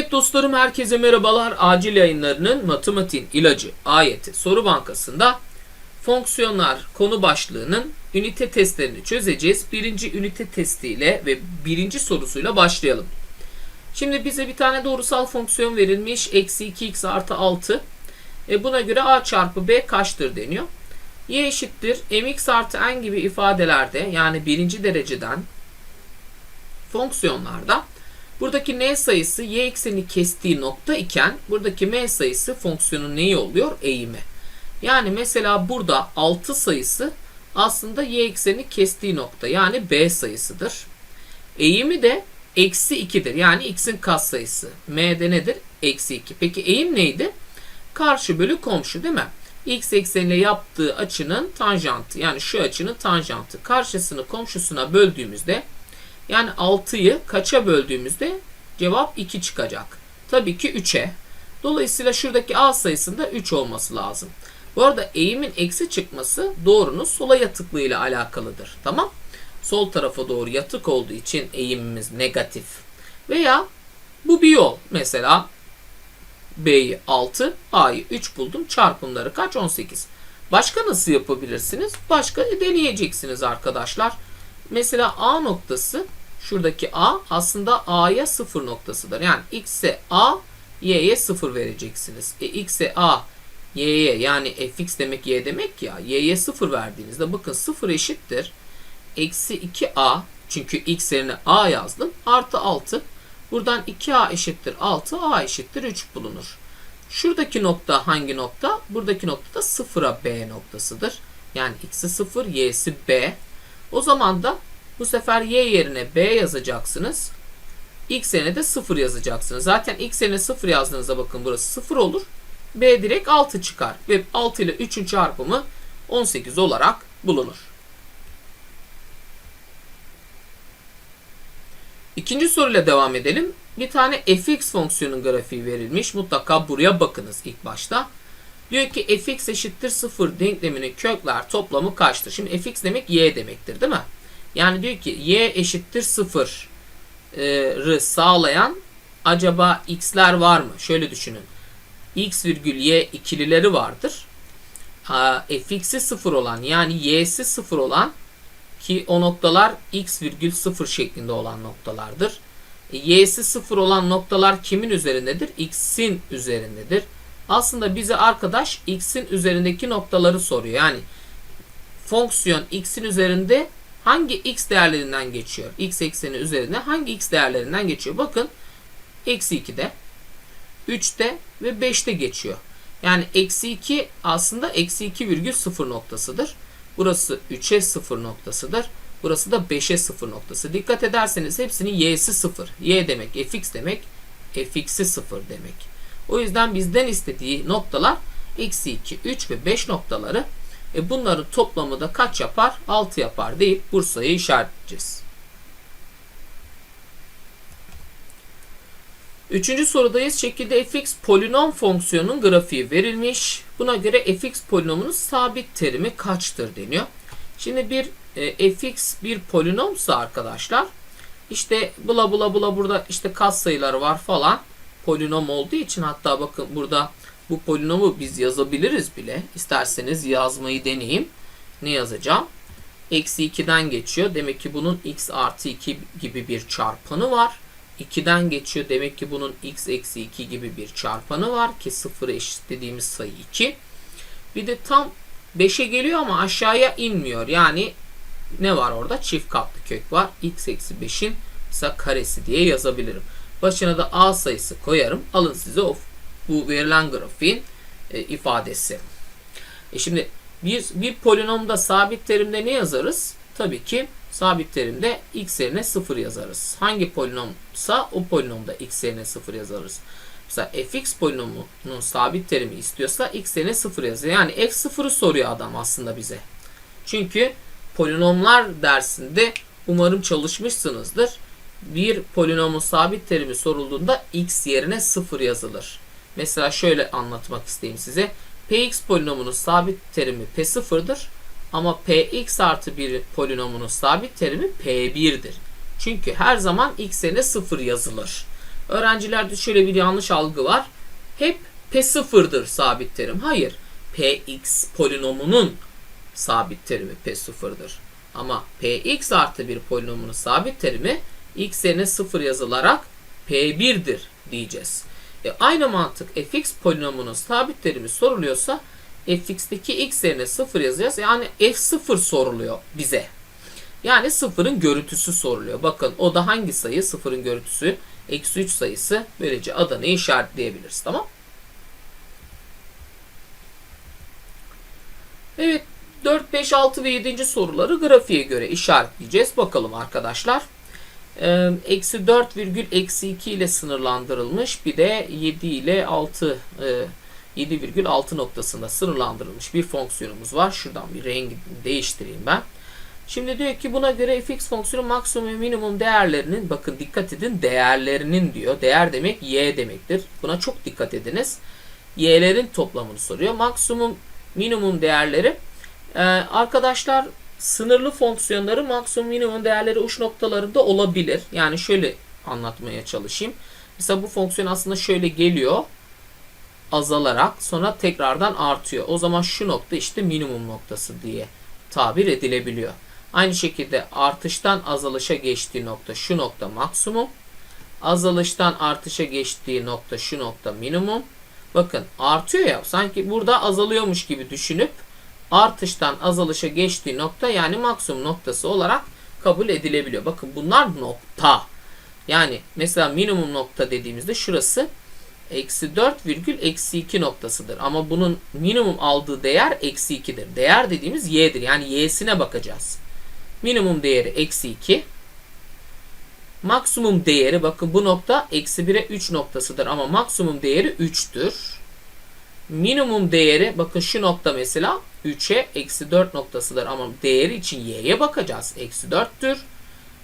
Evet dostlarım herkese merhabalar. Acil yayınlarının matematiğin ilacı ayeti soru bankasında fonksiyonlar konu başlığının ünite testlerini çözeceğiz. Birinci ünite testiyle ve birinci sorusuyla başlayalım. Şimdi bize bir tane doğrusal fonksiyon verilmiş. Eksi 2x artı 6. E buna göre a çarpı b kaçtır deniyor. y eşittir mx artı n gibi ifadelerde yani birinci dereceden fonksiyonlarda buradaki n sayısı y ekseni kestiği nokta iken buradaki m sayısı fonksiyonun neyi oluyor? Eğimi. Yani mesela burada 6 sayısı aslında y ekseni kestiği nokta yani b sayısıdır. Eğimi de eksi 2'dir. Yani x'in katsayısı. m'de nedir? Eksi 2. Peki eğim neydi? Karşı bölü komşu değil mi? x ekseniyle yaptığı açının tanjantı. Yani şu açının tanjantı. Karşısını komşusuna böldüğümüzde yani 6'yı kaça böldüğümüzde cevap 2 çıkacak. Tabii ki 3'e. Dolayısıyla şuradaki a sayısında 3 olması lazım. Bu arada eğimin eksi çıkması doğrunun sola yatıklığı ile alakalıdır. Tamam? Sol tarafa doğru yatık olduğu için eğimimiz negatif. Veya bu bir yol. Mesela B'yi 6, A'yı 3 buldum. Çarpımları kaç? 18. Başka nasıl yapabilirsiniz? Başka deneyeceksiniz arkadaşlar. Mesela A noktası şuradaki A aslında A'ya 0 noktasıdır. Yani X'e A, Y'ye 0 vereceksiniz. E, X'e A, Y'ye yani fx demek Y demek ya. Y'ye 0 verdiğinizde bakın 0 eşittir. Eksi 2A çünkü X yerine A yazdım. Artı 6. Buradan 2A eşittir 6. A eşittir 3 bulunur. Şuradaki nokta hangi nokta? Buradaki nokta da 0'a B noktasıdır. Yani X'i 0, Y'si B. O zaman da bu sefer y yerine b yazacaksınız. x yerine de 0 yazacaksınız. Zaten x yerine 0 yazdığınızda bakın burası 0 olur. b direkt 6 çıkar. Ve 6 ile 3'ün çarpımı 18 olarak bulunur. İkinci soruyla devam edelim. Bir tane fx fonksiyonun grafiği verilmiş. Mutlaka buraya bakınız ilk başta. Diyor ki fx eşittir 0 denkleminin kökler toplamı kaçtır? Şimdi fx demek y demektir değil mi? Yani diyor ki y eşittir 0'ı sağlayan acaba x'ler var mı? Şöyle düşünün. x virgül y ikilileri vardır. fx'i 0 olan yani y'si 0 olan ki o noktalar x virgül 0 şeklinde olan noktalardır. E, y'si 0 olan noktalar kimin üzerindedir? x'in üzerindedir. Aslında bize arkadaş x'in üzerindeki noktaları soruyor. Yani fonksiyon x'in üzerinde hangi x değerlerinden geçiyor? x ekseni üzerinde hangi x değerlerinden geçiyor? Bakın eksi 2'de, 3'te ve 5'te geçiyor. Yani eksi 2 aslında eksi 2 virgül 0 noktasıdır. Burası 3'e 0 noktasıdır. Burası da 5'e 0 noktası. Dikkat ederseniz hepsinin y'si 0. y demek fx demek fx'i 0 demek. O yüzden bizden istediği noktalar eksi 2, 3 ve 5 noktaları e bunların toplamı da kaç yapar? 6 yapar deyip Bursa'yı işaretleyeceğiz. Üçüncü sorudayız. Şekilde fx polinom fonksiyonun grafiği verilmiş. Buna göre fx polinomunun sabit terimi kaçtır deniyor. Şimdi bir e, fx bir polinomsa arkadaşlar işte bula bula bula burada işte kas sayıları var falan polinom olduğu için hatta bakın burada bu polinomu biz yazabiliriz bile. İsterseniz yazmayı deneyeyim. Ne yazacağım? Eksi 2'den geçiyor. Demek ki bunun x artı 2 gibi bir çarpanı var. 2'den geçiyor. Demek ki bunun x eksi 2 gibi bir çarpanı var. Ki 0'a eşitlediğimiz sayı 2. Bir de tam 5'e geliyor ama aşağıya inmiyor. Yani ne var orada? Çift katlı kök var. x eksi 5'in ise karesi diye yazabilirim. Başına da a sayısı koyarım. Alın size o bu verilen grafiğin e, ifadesi. E şimdi bir, bir polinomda sabit terimde ne yazarız? Tabii ki sabit terimde x yerine 0 yazarız. Hangi polinomsa o polinomda x yerine 0 yazarız. Mesela fx polinomunun sabit terimi istiyorsa x yerine 0 yazıyor. Yani f0'ı soruyor adam aslında bize. Çünkü polinomlar dersinde umarım çalışmışsınızdır. Bir polinomun sabit terimi sorulduğunda x yerine 0 yazılır. Mesela şöyle anlatmak isteyeyim size. Px polinomunun sabit terimi P0'dır. Ama Px artı bir polinomunun sabit terimi P1'dir. Çünkü her zaman x yerine 0 yazılır. öğrencilerde şöyle bir yanlış algı var. Hep P0'dır sabit terim. Hayır. Px polinomunun sabit terimi P0'dır. Ama Px artı bir polinomunun sabit terimi x yerine 0 yazılarak P1'dir diyeceğiz. E, aynı mantık fx polinomunun sabit terimi soruluyorsa fx'teki x yerine 0 yazacağız. Yani f0 soruluyor bize. Yani sıfırın görüntüsü soruluyor. Bakın o da hangi sayı? Sıfırın görüntüsü. Eksi 3 sayısı. Böylece Adana'yı işaretleyebiliriz. Tamam. Evet. 4, 5, 6 ve 7. soruları grafiğe göre işaretleyeceğiz. Bakalım arkadaşlar. Ee, eksi 4 virgül eksi 2 ile sınırlandırılmış. Bir de 7 ile 6 e, 7,6 noktasında sınırlandırılmış bir fonksiyonumuz var. Şuradan bir rengi değiştireyim ben. Şimdi diyor ki buna göre fx fonksiyonu maksimum ve minimum değerlerinin bakın dikkat edin değerlerinin diyor. Değer demek y demektir. Buna çok dikkat ediniz. Y'lerin toplamını soruyor. Maksimum minimum değerleri ee, arkadaşlar sınırlı fonksiyonları maksimum minimum değerleri uç noktalarında olabilir. Yani şöyle anlatmaya çalışayım. Mesela bu fonksiyon aslında şöyle geliyor azalarak sonra tekrardan artıyor. O zaman şu nokta işte minimum noktası diye tabir edilebiliyor. Aynı şekilde artıştan azalışa geçtiği nokta şu nokta maksimum. Azalıştan artışa geçtiği nokta şu nokta minimum. Bakın artıyor ya sanki burada azalıyormuş gibi düşünüp artıştan azalışa geçtiği nokta yani maksimum noktası olarak kabul edilebiliyor. Bakın bunlar nokta. Yani mesela minimum nokta dediğimizde şurası eksi 4 virgül eksi 2 noktasıdır. Ama bunun minimum aldığı değer eksi 2'dir. Değer dediğimiz y'dir. Yani y'sine bakacağız. Minimum değeri eksi 2. Maksimum değeri bakın bu nokta eksi 1'e 3 noktasıdır. Ama maksimum değeri 3'tür. Minimum değeri bakın şu nokta mesela 3'e eksi 4 noktasıdır. Ama değeri için y'ye bakacağız. Eksi 4'tür.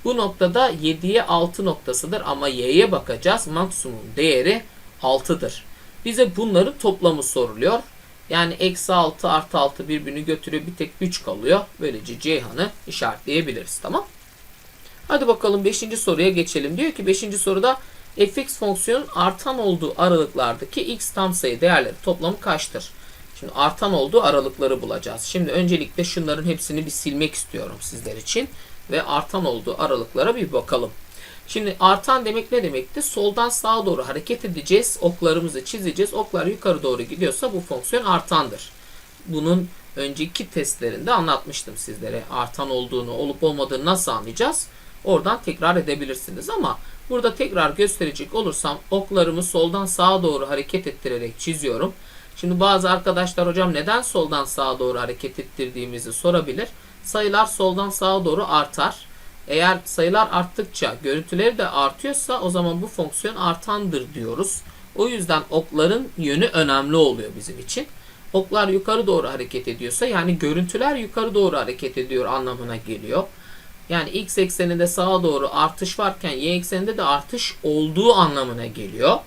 Bu noktada 7'ye 6 noktasıdır. Ama y'ye bakacağız. Maksimum değeri 6'dır. Bize bunların toplamı soruluyor. Yani eksi 6 artı 6 birbirini götürüyor. Bir tek 3 kalıyor. Böylece Ceyhan'ı işaretleyebiliriz. Tamam. Hadi bakalım 5. soruya geçelim. Diyor ki 5. soruda fx fonksiyonun artan olduğu aralıklardaki x tam sayı değerleri toplamı kaçtır? Şimdi artan olduğu aralıkları bulacağız. Şimdi öncelikle şunların hepsini bir silmek istiyorum sizler için. Ve artan olduğu aralıklara bir bakalım. Şimdi artan demek ne demekti? Soldan sağa doğru hareket edeceğiz. Oklarımızı çizeceğiz. Oklar yukarı doğru gidiyorsa bu fonksiyon artandır. Bunun önceki testlerinde anlatmıştım sizlere. Artan olduğunu, olup olmadığını nasıl anlayacağız? Oradan tekrar edebilirsiniz ama burada tekrar gösterecek olursam oklarımı soldan sağa doğru hareket ettirerek çiziyorum. Şimdi bazı arkadaşlar hocam neden soldan sağa doğru hareket ettirdiğimizi sorabilir. Sayılar soldan sağa doğru artar. Eğer sayılar arttıkça görüntüleri de artıyorsa o zaman bu fonksiyon artandır diyoruz. O yüzden okların yönü önemli oluyor bizim için. Oklar yukarı doğru hareket ediyorsa yani görüntüler yukarı doğru hareket ediyor anlamına geliyor. Yani x ekseninde sağa doğru artış varken y ekseninde de artış olduğu anlamına geliyor.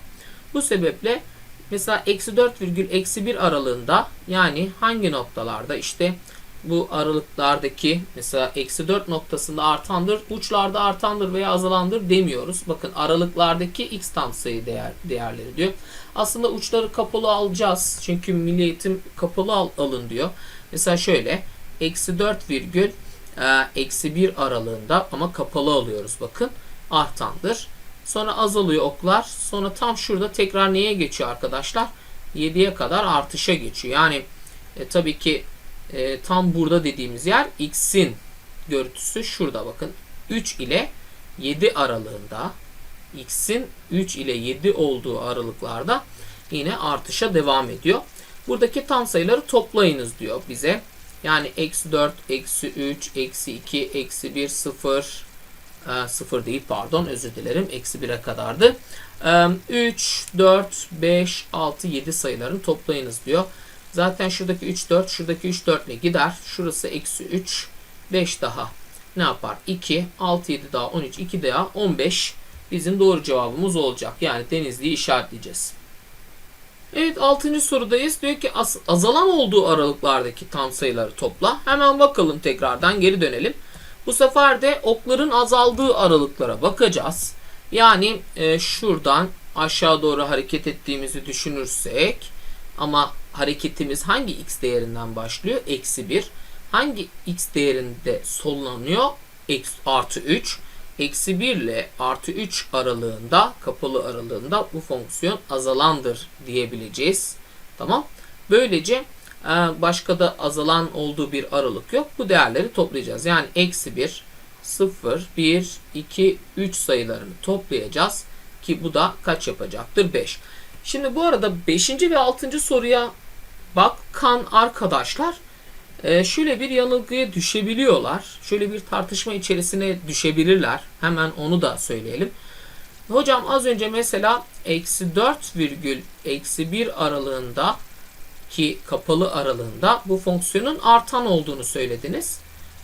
Bu sebeple mesela eksi 4 virgül eksi 1 aralığında yani hangi noktalarda işte bu aralıklardaki mesela eksi 4 noktasında artandır, uçlarda artandır veya azalandır demiyoruz. Bakın aralıklardaki x tam sayı değer, değerleri diyor. Aslında uçları kapalı alacağız. Çünkü milli eğitim kapalı al, alın diyor. Mesela şöyle eksi 4 virgül eksi 1 aralığında ama kapalı alıyoruz bakın artandır. Sonra azalıyor oklar. Sonra tam şurada tekrar neye geçiyor arkadaşlar? 7'ye kadar artışa geçiyor. Yani e, tabii ki e, tam burada dediğimiz yer x'in görüntüsü şurada bakın. 3 ile 7 aralığında x'in 3 ile 7 olduğu aralıklarda yine artışa devam ediyor. Buradaki tam sayıları toplayınız diyor bize. Yani eksi 4, eksi 3, eksi 2, eksi 1, 0, 0 değil pardon özür dilerim. Eksi 1'e kadardı. 3, 4, 5, 6, 7 sayılarını toplayınız diyor. Zaten şuradaki 3, 4, şuradaki 3, 4 ile gider. Şurası eksi 3, 5 daha ne yapar? 2, 6, 7 daha 13, 2 daha 15 bizim doğru cevabımız olacak. Yani Denizli'yi işaretleyeceğiz. Evet 6. sorudayız. Diyor ki az, azalan olduğu aralıklardaki tam sayıları topla. Hemen bakalım tekrardan geri dönelim. Bu sefer de okların azaldığı aralıklara bakacağız. Yani e, şuradan aşağı doğru hareket ettiğimizi düşünürsek ama hareketimiz hangi x değerinden başlıyor? Eksi 1. Hangi x değerinde sonlanıyor? Eksi, artı 3. Eksi 1 ile artı 3 aralığında, kapalı aralığında bu fonksiyon azalandır diyebileceğiz. Tamam. Böylece e, başka da azalan olduğu bir aralık yok. Bu değerleri toplayacağız. Yani eksi 1, 0, 1, 2, 3 sayılarını toplayacağız. Ki bu da kaç yapacaktır? 5. Şimdi bu arada 5. ve 6. soruya bakan arkadaşlar e, şöyle bir yanılgıya düşebiliyorlar. Şöyle bir tartışma içerisine düşebilirler. Hemen onu da söyleyelim. Hocam az önce mesela eksi 4 virgül eksi 1 aralığında ki kapalı aralığında bu fonksiyonun artan olduğunu söylediniz.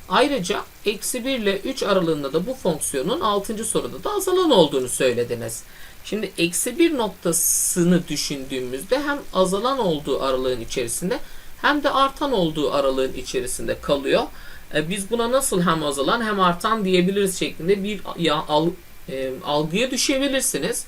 Ayrıca eksi 1 ile 3 aralığında da bu fonksiyonun 6. soruda da azalan olduğunu söylediniz. Şimdi eksi 1 noktasını düşündüğümüzde hem azalan olduğu aralığın içerisinde hem de artan olduğu aralığın içerisinde kalıyor. E, biz buna nasıl hem azalan hem artan diyebiliriz şeklinde bir ya, al, e, algıya düşebilirsiniz.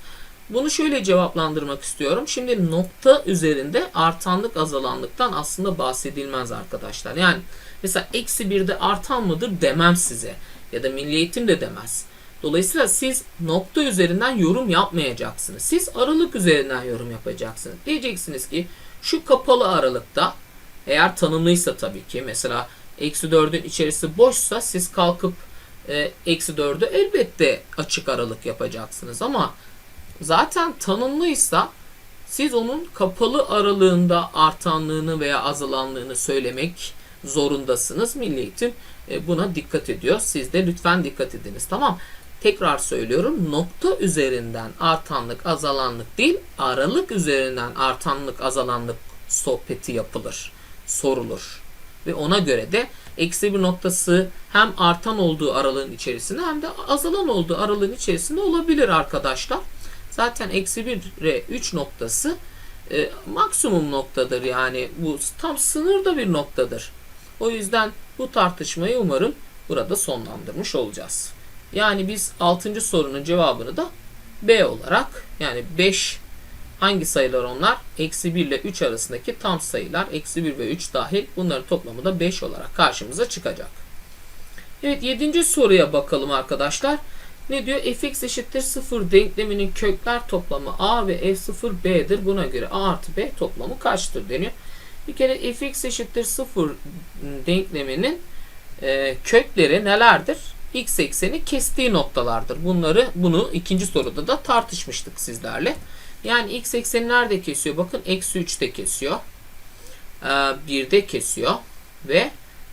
Bunu şöyle cevaplandırmak istiyorum. Şimdi nokta üzerinde artanlık azalanlıktan aslında bahsedilmez arkadaşlar. Yani mesela eksi 1'de artan mıdır demem size. Ya da milli eğitim de demez. Dolayısıyla siz nokta üzerinden yorum yapmayacaksınız. Siz aralık üzerinden yorum yapacaksınız. Diyeceksiniz ki şu kapalı aralıkta eğer tanımlıysa tabii ki mesela eksi 4'ün içerisi boşsa siz kalkıp e, eksi 4'ü elbette açık aralık yapacaksınız ama zaten tanımlıysa siz onun kapalı aralığında artanlığını veya azalanlığını söylemek zorundasınız. Milli Eğitim e, buna dikkat ediyor. Siz de lütfen dikkat ediniz. Tamam. Tekrar söylüyorum. Nokta üzerinden artanlık, azalanlık değil, aralık üzerinden artanlık, azalanlık sohbeti yapılır, sorulur. Ve ona göre de eksi bir noktası hem artan olduğu aralığın içerisinde hem de azalan olduğu aralığın içerisinde olabilir arkadaşlar. Zaten eksi 1 ve 3 noktası e, maksimum noktadır. Yani bu tam sınırda bir noktadır. O yüzden bu tartışmayı umarım burada sonlandırmış olacağız. Yani biz 6. sorunun cevabını da B olarak yani 5 hangi sayılar onlar? Eksi 1 ile 3 arasındaki tam sayılar. Eksi 1 ve 3 dahil. Bunların toplamı da 5 olarak karşımıza çıkacak. Evet 7. soruya bakalım arkadaşlar. Ne diyor? fx eşittir 0 denkleminin kökler toplamı a ve f0 b'dir. Buna göre a artı b toplamı kaçtır deniyor. Bir kere fx eşittir 0 denkleminin e, kökleri nelerdir? x ekseni kestiği noktalardır. Bunları bunu ikinci soruda da tartışmıştık sizlerle. Yani x ekseni nerede kesiyor? Bakın eksi 3'te kesiyor. E, 1'de kesiyor. Ve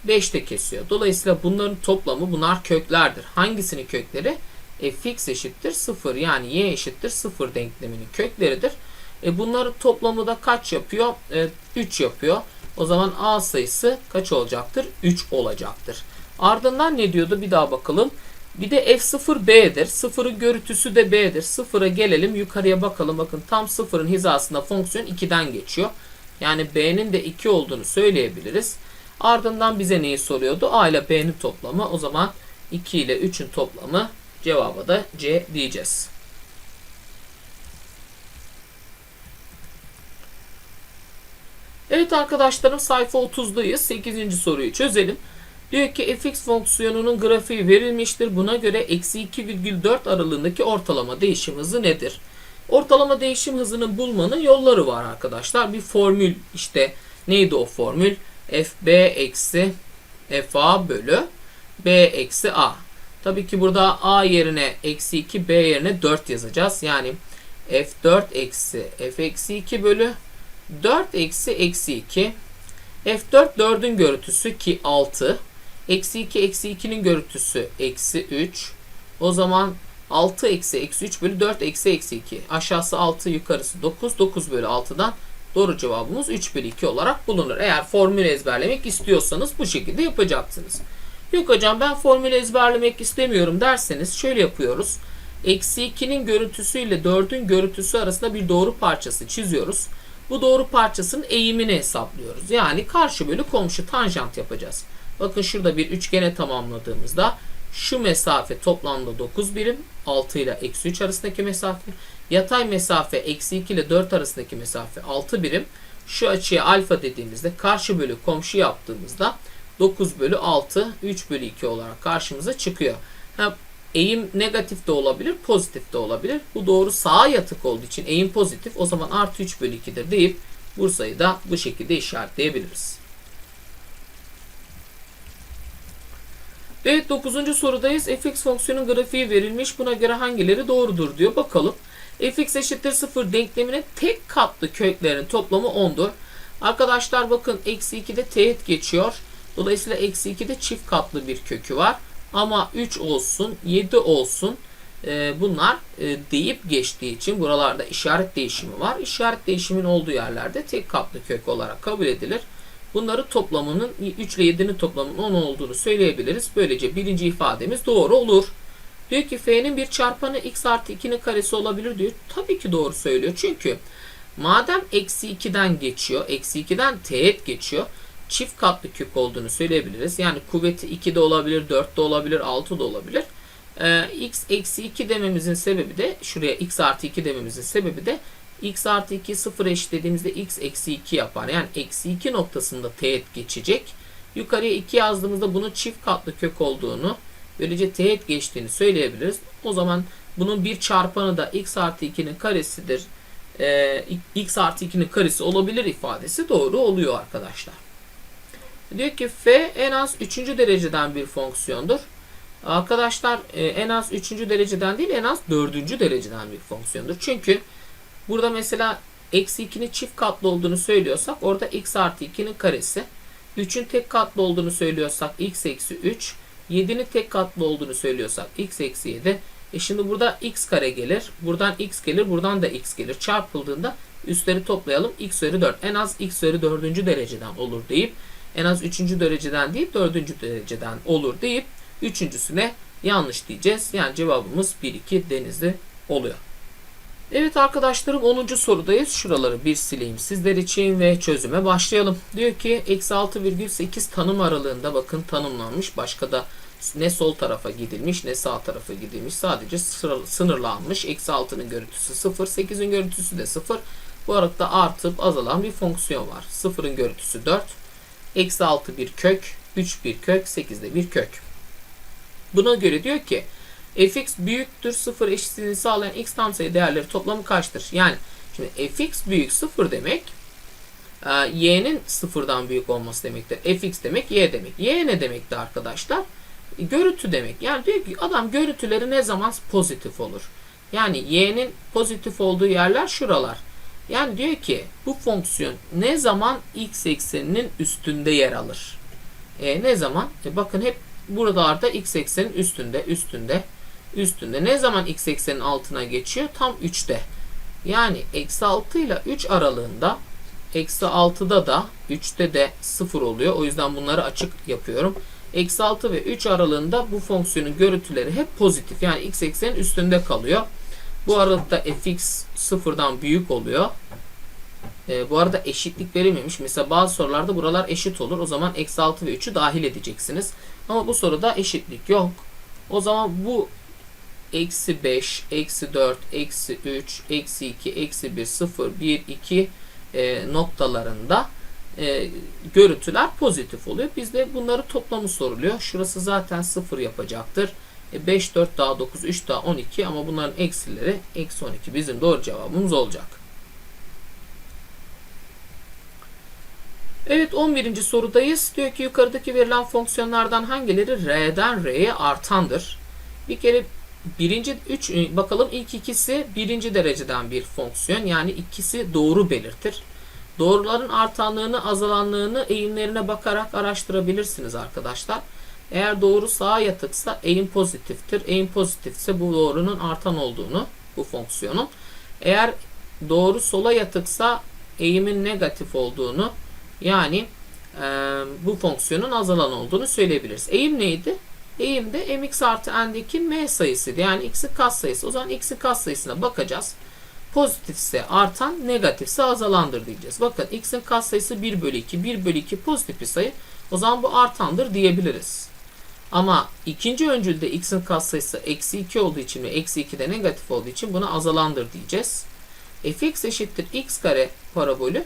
5'te kesiyor. Dolayısıyla bunların toplamı bunlar köklerdir. Hangisinin kökleri? fx eşittir 0 yani y eşittir 0 denkleminin kökleridir. E bunların toplamı da kaç yapıyor? E, 3 yapıyor. O zaman a sayısı kaç olacaktır? 3 olacaktır. Ardından ne diyordu? Bir daha bakalım. Bir de f0 b'dir. Sıfırın görüntüsü de b'dir. Sıfıra gelelim. Yukarıya bakalım. Bakın tam sıfırın hizasında fonksiyon 2'den geçiyor. Yani b'nin de 2 olduğunu söyleyebiliriz. Ardından bize neyi soruyordu? a ile b'nin toplamı. O zaman 2 ile 3'ün toplamı cevaba da c diyeceğiz. Evet arkadaşlarım sayfa 30'dayız. 8. soruyu çözelim. Diyor ki fx fonksiyonunun grafiği verilmiştir. Buna göre eksi 2,4 aralığındaki ortalama değişim hızı nedir? Ortalama değişim hızını bulmanın yolları var arkadaşlar. Bir formül işte neydi o formül? fb eksi fa bölü b eksi a. Tabii ki burada a yerine eksi 2 b yerine 4 yazacağız. Yani f4 eksi f eksi 2 bölü 4 eksi eksi 2. F4 4'ün görüntüsü ki 6. Eksi 2 eksi 2'nin görüntüsü eksi 3. O zaman 6 eksi eksi 3 bölü 4 eksi eksi 2. Aşağısı 6 yukarısı 9. 9 bölü 6'dan doğru cevabımız 3 bölü 2 olarak bulunur. Eğer formülü ezberlemek istiyorsanız bu şekilde yapacaksınız. Yok hocam ben formülü ezberlemek istemiyorum derseniz şöyle yapıyoruz. Eksi 2'nin görüntüsüyle 4'ün görüntüsü arasında bir doğru parçası çiziyoruz. Bu doğru parçasının eğimini hesaplıyoruz. Yani karşı bölü komşu tanjant yapacağız. Bakın şurada bir üçgene tamamladığımızda Şu mesafe toplamda 9 birim. 6 ile eksi 3 arasındaki mesafe. Yatay mesafe eksi 2 ile 4 arasındaki mesafe 6 birim. Şu açıya alfa dediğimizde karşı bölü komşu yaptığımızda 9 bölü 6 3 bölü 2 olarak karşımıza çıkıyor. Ha, eğim negatif de olabilir pozitif de olabilir. Bu doğru sağa yatık olduğu için eğim pozitif o zaman artı 3 bölü 2'dir deyip Bursa'yı da bu şekilde işaretleyebiliriz. Evet 9. sorudayız. fx fonksiyonun grafiği verilmiş. Buna göre hangileri doğrudur diyor. Bakalım. fx eşittir 0 denkleminin tek katlı köklerin toplamı 10'dur. Arkadaşlar bakın eksi 2'de teğet geçiyor. Dolayısıyla eksi 2'de çift katlı bir kökü var. Ama 3 olsun 7 olsun e, bunlar e, deyip geçtiği için buralarda işaret değişimi var. İşaret değişimin olduğu yerlerde tek katlı kök olarak kabul edilir. Bunları toplamının 3 ile 7'nin toplamının 10 olduğunu söyleyebiliriz. Böylece birinci ifademiz doğru olur. Diyor ki f'nin bir çarpanı x artı 2'nin karesi olabilir diyor. Tabii ki doğru söylüyor. Çünkü madem eksi 2'den geçiyor, eksi 2'den teğet geçiyor. Çift katlı kök olduğunu söyleyebiliriz. Yani kuvveti 2 de olabilir, 4 de olabilir, 6 da olabilir. Ee, x eksi 2 dememizin sebebi de şuraya x artı 2 dememizin sebebi de x artı 2 sıfır eşitlediğimizde x eksi 2 yapar. Yani eksi 2 noktasında teğet geçecek. Yukarıya 2 yazdığımızda bunun çift katlı kök olduğunu böylece teğet geçtiğini söyleyebiliriz. O zaman bunun bir çarpanı da x artı 2'nin karesidir. Ee, x artı 2'nin karesi olabilir ifadesi doğru oluyor arkadaşlar. Diyor ki f en az 3. dereceden bir fonksiyondur. Arkadaşlar e, en az 3. dereceden değil en az 4. dereceden bir fonksiyondur. Çünkü burada mesela eksi 2'nin çift katlı olduğunu söylüyorsak orada x artı 2'nin karesi. 3'ün tek katlı olduğunu söylüyorsak x eksi 3. 7'nin tek katlı olduğunu söylüyorsak x eksi 7. E şimdi burada x kare gelir. Buradan x gelir. Buradan da x gelir. Çarpıldığında üstleri toplayalım. x üzeri 4. En az x üzeri 4. dereceden olur deyip en az 3. dereceden değil 4. dereceden olur deyip Üçüncüsüne yanlış diyeceğiz. Yani cevabımız 1-2 denizli oluyor. Evet arkadaşlarım 10. sorudayız. Şuraları bir sileyim sizler için ve çözüme başlayalım. Diyor ki eksi 6,8 tanım aralığında bakın tanımlanmış. Başka da ne sol tarafa gidilmiş ne sağ tarafa gidilmiş. Sadece sınırlanmış. Eksi 6'nın görüntüsü 0. 8'in görüntüsü de 0. Bu aralıkta artıp azalan bir fonksiyon var. 0'ın görüntüsü 4. Eksi 6 bir kök. 3 bir kök. 8 de bir kök. Buna göre diyor ki fx büyüktür 0 eşitliğini sağlayan x tam sayı değerleri toplamı kaçtır? Yani şimdi fx büyük 0 demek e, y'nin sıfırdan büyük olması demektir. fx demek y demek. y ne demekti arkadaşlar? Görüntü demek. Yani diyor ki adam görüntüleri ne zaman pozitif olur? Yani y'nin pozitif olduğu yerler şuralar. Yani diyor ki bu fonksiyon ne zaman x ekseninin üstünde yer alır? E, ne zaman? E, bakın hep buralarda x eksenin üstünde, üstünde, üstünde. Ne zaman x eksenin altına geçiyor? Tam 3'te. Yani eksi 6 ile 3 aralığında eksi 6'da da 3'te de 0 oluyor. O yüzden bunları açık yapıyorum. Eksi 6 ve 3 aralığında bu fonksiyonun görüntüleri hep pozitif. Yani x eksenin üstünde kalıyor. Bu aralıkta fx sıfırdan büyük oluyor. E, bu arada eşitlik verilmemiş. Mesela bazı sorularda buralar eşit olur. O zaman eksi 6 ve 3'ü dahil edeceksiniz. Ama bu soruda eşitlik yok. O zaman bu eksi 5, eksi 4, eksi 3, eksi 2, eksi 1, 0, 1, 2 e, noktalarında e, görüntüler pozitif oluyor. Bizde bunları toplamı soruluyor. Şurası zaten 0 yapacaktır. E, 5, 4 daha 9, 3 daha 12 ama bunların eksileri eksi 12 bizim doğru cevabımız olacak. Evet 11. sorudayız. Diyor ki yukarıdaki verilen fonksiyonlardan hangileri R'den R'ye artandır? Bir kere birinci üç bakalım ilk ikisi birinci dereceden bir fonksiyon. Yani ikisi doğru belirtir. Doğruların artanlığını azalanlığını eğimlerine bakarak araştırabilirsiniz arkadaşlar. Eğer doğru sağa yatıksa eğim pozitiftir. Eğim pozitifse bu doğrunun artan olduğunu bu fonksiyonun. Eğer doğru sola yatıksa eğimin negatif olduğunu yani e, bu fonksiyonun azalan olduğunu söyleyebiliriz. Eğim neydi? Eğim de mx artı n'deki m sayısıydı. Yani x'in kat sayısı. O zaman x'in kat sayısına bakacağız. Pozitifse artan, negatifse azalandır diyeceğiz. Bakın x'in kat sayısı 1 bölü 2. 1 bölü 2 pozitif bir sayı. O zaman bu artandır diyebiliriz. Ama ikinci öncülde x'in katsayısı eksi 2 olduğu için ve eksi 2 de negatif olduğu için buna azalandır diyeceğiz. fx eşittir x kare parabolü.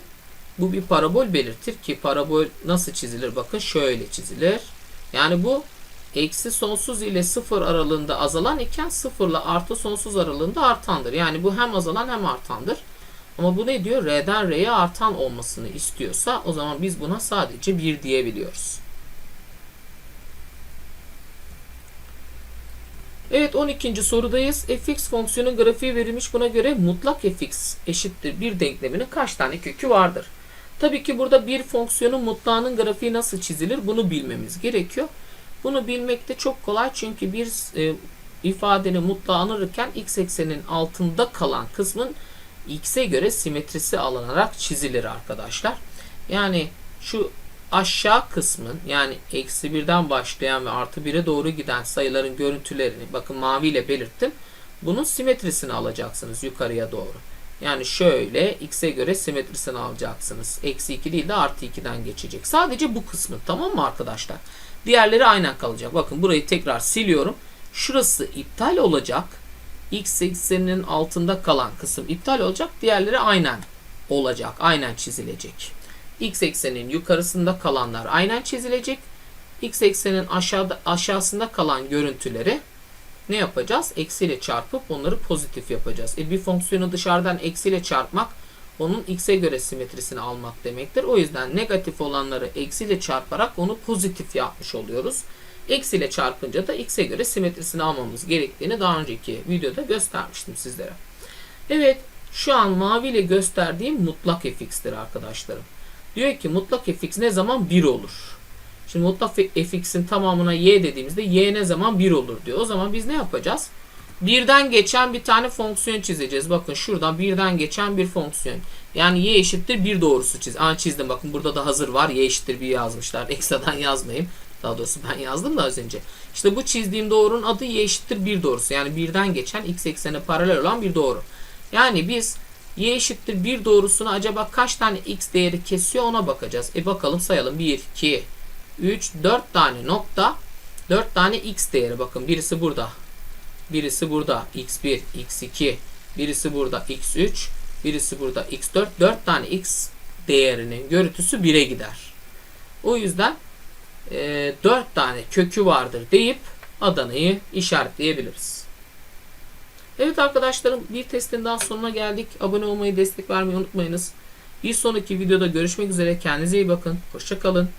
Bu bir parabol belirtir ki parabol nasıl çizilir? Bakın şöyle çizilir. Yani bu eksi sonsuz ile sıfır aralığında azalan iken sıfır ile artı sonsuz aralığında artandır. Yani bu hem azalan hem artandır. Ama bu ne diyor? R'den R'ye artan olmasını istiyorsa o zaman biz buna sadece 1 diyebiliyoruz. Evet 12. sorudayız. fx fonksiyonun grafiği verilmiş. Buna göre mutlak fx eşittir bir denkleminin kaç tane kökü vardır? Tabii ki burada bir fonksiyonun mutlağının grafiği nasıl çizilir bunu bilmemiz gerekiyor. Bunu bilmek de çok kolay çünkü bir e, ifadenin mutlağı alınırken x eksenin altında kalan kısmın x'e göre simetrisi alınarak çizilir arkadaşlar. Yani şu aşağı kısmın yani eksi birden başlayan ve artı 1'e doğru giden sayıların görüntülerini bakın maviyle belirttim. Bunun simetrisini alacaksınız yukarıya doğru. Yani şöyle x'e göre simetrisini alacaksınız. Eksi 2 değil de artı 2'den geçecek. Sadece bu kısmı tamam mı arkadaşlar? Diğerleri aynen kalacak. Bakın burayı tekrar siliyorum. Şurası iptal olacak. X ekseninin altında kalan kısım iptal olacak. Diğerleri aynen olacak. Aynen çizilecek. X eksenin yukarısında kalanlar aynen çizilecek. X eksenin aşağıda aşağısında kalan görüntüleri ne yapacağız? Eksiyle çarpıp onları pozitif yapacağız. E bir fonksiyonu dışarıdan eksiyle çarpmak onun x'e göre simetrisini almak demektir. O yüzden negatif olanları eksiyle çarparak onu pozitif yapmış oluyoruz. Eksiyle çarpınca da x'e göre simetrisini almamız gerektiğini daha önceki videoda göstermiştim sizlere. Evet şu an maviyle gösterdiğim mutlak fx'tir arkadaşlarım. Diyor ki mutlak fx ne zaman 1 olur? Şimdi mutlak fx'in tamamına y dediğimizde y ne zaman 1 olur diyor. O zaman biz ne yapacağız? Birden geçen bir tane fonksiyon çizeceğiz. Bakın şuradan birden geçen bir fonksiyon. Yani y eşittir 1 doğrusu çiz. Aa çizdim bakın burada da hazır var. y eşittir 1 yazmışlar. Ekstradan yazmayayım. Daha doğrusu ben yazdım da az önce. İşte bu çizdiğim doğrunun adı y eşittir 1 doğrusu. Yani birden geçen x eksene paralel olan bir doğru. Yani biz y eşittir 1 doğrusuna acaba kaç tane x değeri kesiyor ona bakacağız. E bakalım sayalım. 1, 2, 3, 4 tane nokta. 4 tane x değeri. Bakın birisi burada. Birisi burada x1, x2. Birisi burada x3. Birisi burada x4. 4 tane x değerinin görüntüsü 1'e gider. O yüzden e, 4 tane kökü vardır deyip Adana'yı işaretleyebiliriz. Evet arkadaşlarım bir testin daha sonuna geldik. Abone olmayı, destek vermeyi unutmayınız. Bir sonraki videoda görüşmek üzere. Kendinize iyi bakın. Hoşçakalın.